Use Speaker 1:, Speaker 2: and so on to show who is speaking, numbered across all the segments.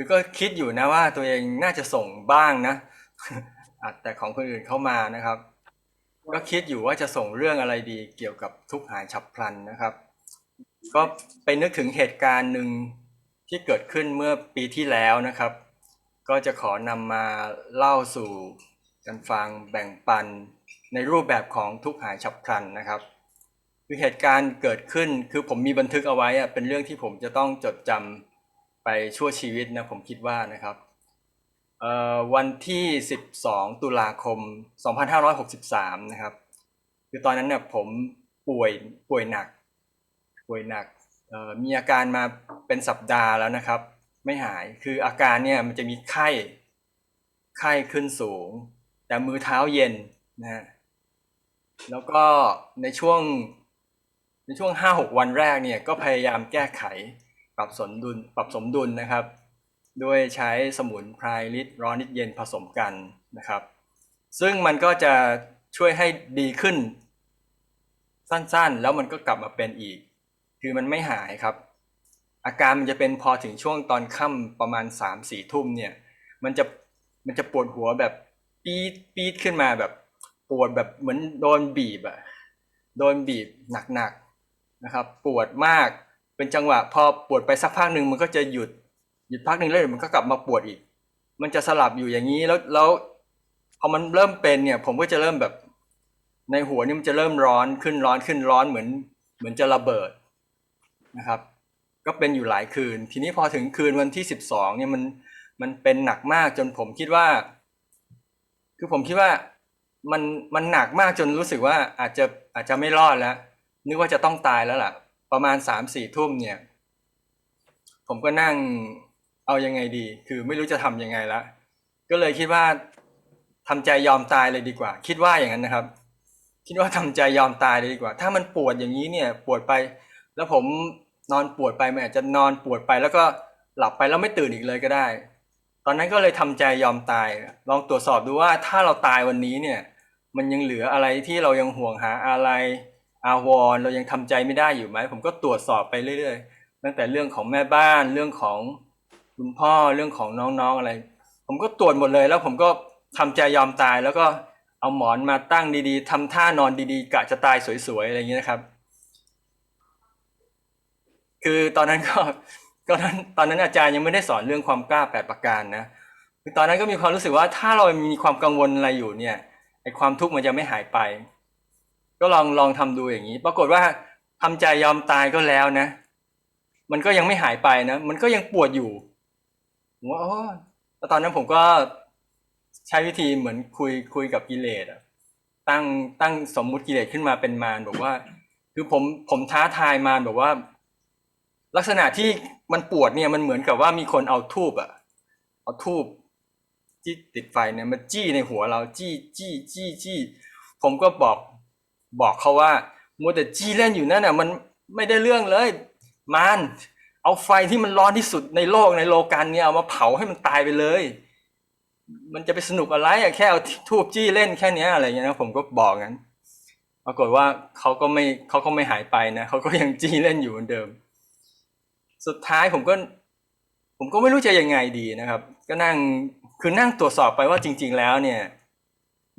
Speaker 1: คือก็คิดอยู่นะว่าตัวเองน่าจะส่งบ้างนะอะแต่ของคนอื่นเข้ามานะครับ ก็คิดอยู่ว่าจะส่งเรื่องอะไรดีเกี่ยวกับทุกข์หายฉับพลันนะครับ ก็ไปนึกถึงเหตุการณ์หนึ่งที่เกิดขึ้นเมื่อปีที่แล้วนะครับ ก็จะขอนำมาเล่าสู่กันฟังแบ่งปันในรูปแบบของทุกข์หายฉับพลันนะครับคือเหตุการณ์เกิดขึ้นคือผมมีบันทึกเอาไว้อะเป็นเรื่องที่ผมจะต้องจดจำ ไปชั่วชีวิตนะผมคิดว่านะครับวันที่ 12 ตุลาคม 2563 นะครับ คือตอนนั้นเนี่ยผมป่วยป่วยหนัก ป่วยหนักมีอาการมาเป็นสัปดาห์แล้วนะครับ ไม่หายคืออาการเนี่ยมันจะมีไข้ไข้ขึ้นสูง แต่มือเท้าเย็นนะฮะแล้วก็ในช่วงในช่วงห้าหกวันแรกเนี่ยก็พยายามแก้ไข ปรับสมดุลปรับสมดุลนะครับ ด้วยใช้สมุนไพรลิตร้อนนิดเย็นผสมกันนะครับ ซึ่งมันก็จะช่วยให้ดีขึ้น สั้นๆ แล้วมันก็กลับมาเป็นอีก คือมันไม่หายครับ อาการมันจะเป็นพอถึงช่วงตอนค่ำประมาณสามสี่ทุ่มเนี่ยมันจะมันจะปวดหัวแบบปี๊ดปี๊ดขึ้นมาแบบปวดแบบเหมือนโดนบีบอะโดนบีบหนักๆนะครับ ปวดมาก เป็นจังหวะพอปวดไปสักพักหนึ่งมันก็จะหยุดหยุดพักหนึ่งแล้วเดี๋ยวมันก็กลับมาปวดอีก มันจะสลับอยู่อย่างนี้แล้วแล้วพอมันเริ่มเป็นเนี่ย ผมก็จะเริ่มแบบในหัวนี่มันจะเริ่มร้อนขึ้นร้อนขึ้นร้อนเหมือน เหมือนจะระเบิดนะครับ ก็เป็นอยู่หลายคืน ทีนี้พอถึงคืนวันที่สิบสองเนี่ยมันมันเป็นหนักมากจนผมคิดว่า คือผมคิดว่ามันมันหนักมากจนรู้สึกว่าอาจจะอาจจะไม่รอดแล้วนึกว่าจะต้องตายแล้วล่ะ ประมาณสามสี่ทุ่มเนี่ย ผมก็นั่งเอายังไงดี คือไม่รู้จะทำยังไงละ ก็เลยคิดว่าทำใจยอมตายเลยดีกว่า คิดว่าอย่างนั้นนะครับ คิดว่าทำใจยอมตายเลยดีกว่า ถ้ามันปวดอย่างนี้เนี่ย ปวดไป แล้วผมนอนปวดไปมันอาจจะนอนปวดไปแล้วก็หลับไปแล้วไม่ตื่นอีกเลยก็ได้ ตอนนั้นก็เลยทำใจยอมตาย ลองตรวจสอบดูว่าถ้าเราตายวันนี้เนี่ย มันยังเหลืออะไรที่เรายังห่วงหาอะไร อาวรณ์เรายังทำใจไม่ได้อยู่ไหม ผมก็ตรวจสอบไปเรื่อยๆ ตั้งแต่เรื่องของแม่บ้านเรื่องของคุณพ่อเรื่องของน้องๆอะไร ผมก็ตรวจหมดเลยแล้วผมก็ทำใจยอมตายแล้วก็เอาหมอนมาตั้งดีๆทำท่านอนดีๆกะจะตายสวยๆอะไรอย่างนี้นะครับ คือตอนนั้นก็ก็นั้นตอนนั้นอาจารย์ยังไม่ได้สอนเรื่องความกล้าแปดประการนะคือตอนนั้นก็มีความรู้สึกว่าถ้าเรามีความกังวลอะไรอยู่เนี่ยไอความทุกข์มันจะไม่หายไป ก็ลองลองทำดูอย่างนี้ ปรากฏว่าทำใจยอมตายก็แล้วนะ มันก็ยังไม่หายไปนะ มันก็ยังปวดอยู่ผมว่าโอ้แล้วตอนนั้นผมก็ใช้วิธีเหมือนคุยคุยกับกิเลสอะตั้งตั้งสมมุติกิเลสขึ้นมาเป็นมารบอกว่า คือผมผมท้าทายมารบอกว่า ลักษณะที่มันปวดเนี่ยมันเหมือนกับว่ามีคนเอาทูบอะเอาทูบที่ติดไฟเนี่ยมาจี้ในหัวเราจี้จี้จี้จี้ผมก็บอก บอกเขาว่ามัวแต่จี้เล่นอยู่นั่นน่ะมันไม่ได้เรื่องเลย มานเอาไฟที่มันร้อนที่สุดในโลกในโลกันเนี่ยเอามาเผาให้มันตายไปเลย มันจะไปสนุกอะไรอะแค่เอาทูบจี้เล่นแค่นี้อะไรเงี้ยนะผมก็บอกงั้นปรากฏว่าเขาก็ไม่เขาก็ไม่หายไปนะเขาก็ยังจี้เล่นอยู่เหมือนเดิม สุดท้ายผมก็ ผมก็ไม่รู้จะยังไงดีนะครับ ก็นั่งคือนั่งตรวจสอบไปว่าจริง ๆ แล้วเนี่ย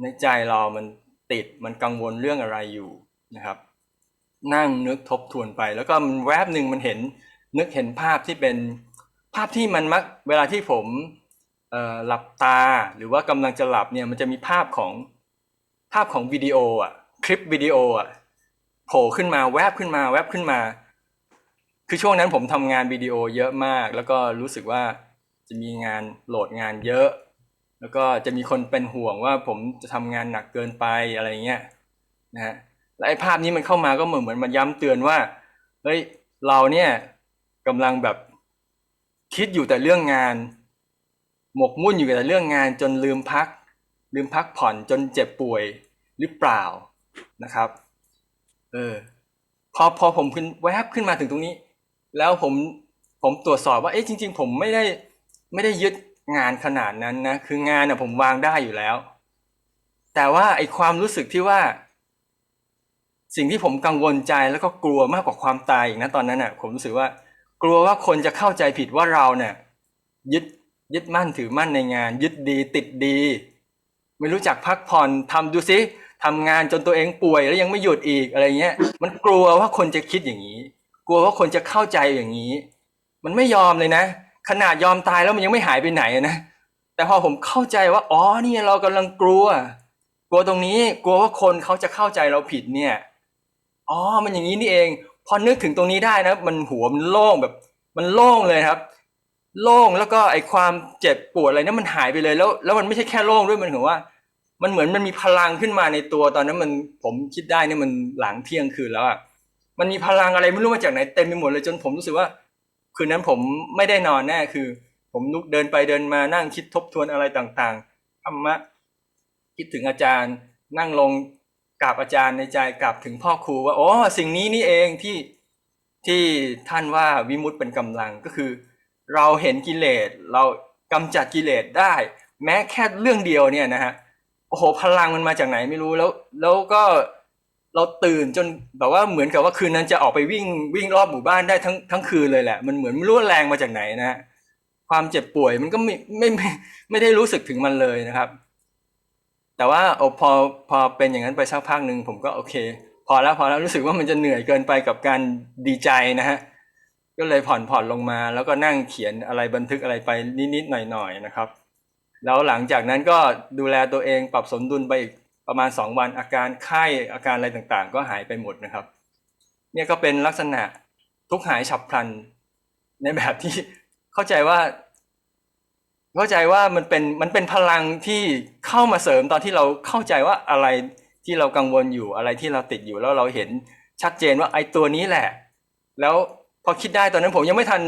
Speaker 1: ในใจเรามัน ติดมันกังวลเรื่องอะไรอยู่นะครับ นั่งนึกทบทวนไป แล้วก็มันแวบหนึ่งมันเห็นนึกเห็นภาพที่เป็นภาพที่มันมักเวลาที่ผมเอ่อหลับตาหรือว่ากำลังจะหลับเนี่ยมันจะมีภาพของภาพของวิดีโออะคลิปวิดีโออะโผล่ขึ้นมาแวบขึ้นมา แวบขึ้นมา คือช่วงนั้นผมทำงานวิดีโอเยอะมาก แล้วก็รู้สึกว่าจะมีงานโหลดงานเยอะ แล้วก็จะมีคนเป็นห่วงว่าผมจะทำงานหนักเกินไปอะไรเงี้ยนะฮะและไอ้ภาพนี้มันเข้ามาก็เหมือนเหมือนมันย้ำเตือนว่าเฮ้ยเราเนี่ยกำลังแบบคิดอยู่แต่เรื่องงาน หมกมุ่นอยู่แต่เรื่องงานจนลืมพัก ลืมพักผ่อนจนเจ็บป่วยหรือเปล่านะครับ เออพอพอผมขึ้นแวบขึ้นมาถึงตรงนี้ แล้วผมผมตรวจสอบว่าเอ๊ะจริง ๆ ผมไม่ได้ไม่ได้ยึด งานขนาดนั้นนะคืองานน่ะผมวางได้อยู่แล้ว แต่ว่าไอความรู้สึกที่ว่า สิ่งที่ผมกังวลใจแล้วก็กลัวมากกว่าความตายอีกนะตอนนั้นน่ะ ผมรู้สึกว่า กลัวว่าคนจะเข้าใจผิดว่าเราเนี่ยยึดยึดมั่นถือมั่นในงาน ยึดดีติดดี ไม่รู้จักพักผ่อนทำดูซิทำงานจนตัวเองป่วยแล้วยังไม่หยุดอีกอะไรเงี้ย มันกลัวว่าคนจะคิดอย่างนี้ กลัวว่าคนจะเข้าใจอย่างนี้ มันไม่ยอมเลยนะ ขนาดยอมตายแล้วมันยังไม่หายไปไหนนะแต่พอผมเข้าใจว่าอ๋อนี่เรากำลังกลัว กลัวตรงนี้กลัวว่าคนเขาจะเข้าใจเราผิดเนี่ยอ๋อมันอย่างนี้นี่เอง พอนึกถึงตรงนี้ได้นะ มันหัวมันโล่งแบบ มันโล่งเลยครับ โล่งแล้วก็ไอความเจ็บปวดอะไรนั้นมันหายไปเลยแล้ว แล้วมันไม่ใช่แค่โล่งด้วยมันถึงว่า มันเหมือนมันมีพลังขึ้นมาในตัวตอนนั้นมันผมคิดได้เนี่ยมันหลังเที่ยงคืนแล้วอะมันมีพลังอะไรไม่รู้มาจากไหนเต็มไปหมดเลยจนผมรู้สึกว่า คืนนั้นผมไม่ได้นอนแน่คือ ผมลุกเดินไปเดินมานั่งคิดทบทวนอะไรต่างๆธรรมะคิดถึงอาจารย์ นั่งลงกราบอาจารย์ในใจกราบถึงพ่อครูว่าอ๋อสิ่งนี้นี่เองที่ที่ท่านว่าวิมุตติเป็นกำลังก็คือ เราเห็นกิเลสเรากำจัดกิเลสได้ แม้แค่เรื่องเดียวเนี่ยนะฮะโอ้โหพลังมันมาจากไหนไม่รู้แล้ว แล้วก็ เราตื่นจนแบบว่าเหมือนกับว่าคืนนั้นจะออกไปวิ่งวิ่งรอบหมู่บ้านได้ทั้งทั้งคืนเลยแหละ มันเหมือนไม่รู้ว่าแรงมาจากไหนนะฮะความเจ็บป่วยมันก็ไม่ไม่ไม่ไม่ได้รู้สึกถึงมันเลยนะครับ แต่ว่าโอพอพอเป็นอย่างนั้นไปสักพักหนึ่งผมก็โอเค พอแล้วพอแล้วรู้สึกว่ามันจะเหนื่อยเกินไปกับการดีใจนะฮะก็เลยผ่อนผ่อนลงมา แล้วก็นั่งเขียนอะไรบันทึกอะไรไปนิดๆหน่อยๆนะครับ แล้วหลังจากนั้นก็ดูแลตัวเองปรับสมดุลไปอีก ประมาณสองวันอาการไข้อาการอะไรต่างๆ ก็หายไปหมดนะครับ เนี่ยก็เป็นลักษณะทุกหายฉับพลัน ในแบบที่เข้าใจว่า เข้าใจว่ามันเป็นมันเป็นพลังที่เข้ามาเสริมตอนที่เราเข้าใจว่าอะไรที่เรากังวลอยู่อะไรที่เราติดอยู่แล้วเราเห็นชัดเจนว่าไอ้ตัวนี้แหละ แล้วพอคิดได้ตอนนั้นผมยังไม่ทัน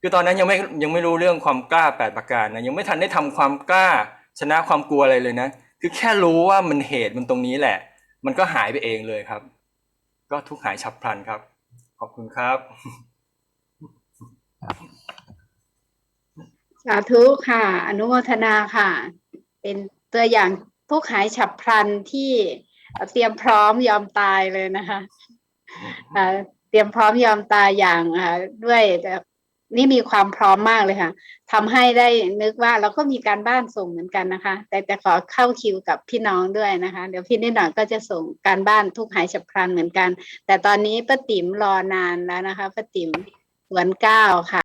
Speaker 1: คือตอนนั้นยังไม่ยังไม่รู้เรื่องความกล้าแปดประการนะยังไม่ทันได้ทำความกล้าชนะความกลัวอะไรเลยนะ คือแค่รู้ว่ามันเหตุมันตรงนี้แหละ มันก็หายไปเองเลยครับ ก็ทุกข์หายฉับพลันครับ ขอบคุณครับ
Speaker 2: สาธุค่ะ อนุโมทนาค่ะ เป็นตัวอย่างทุกข์หายฉับพลันที่เตรียมพร้อมยอมตายเลยนะคะอ่าเตรียมพร้อมยอมตายอย่างอ่าด้วยแบบ นี่มีความพร้อมมากเลยค่ะทำให้ได้นึกว่าเราก็มีการบ้านส่งเหมือนกันนะคะ แต่จะขอเข้าคิวกับพี่น้องด้วยนะคะ เดี๋ยวพี่นิดหน่อยก็จะส่งการบ้านทุกหายฉับพลันเหมือนกัน แต่ตอนนี้ป้าติ๋มรอนานแล้วนะคะป้าติ๋มสวนเก้าค่ะ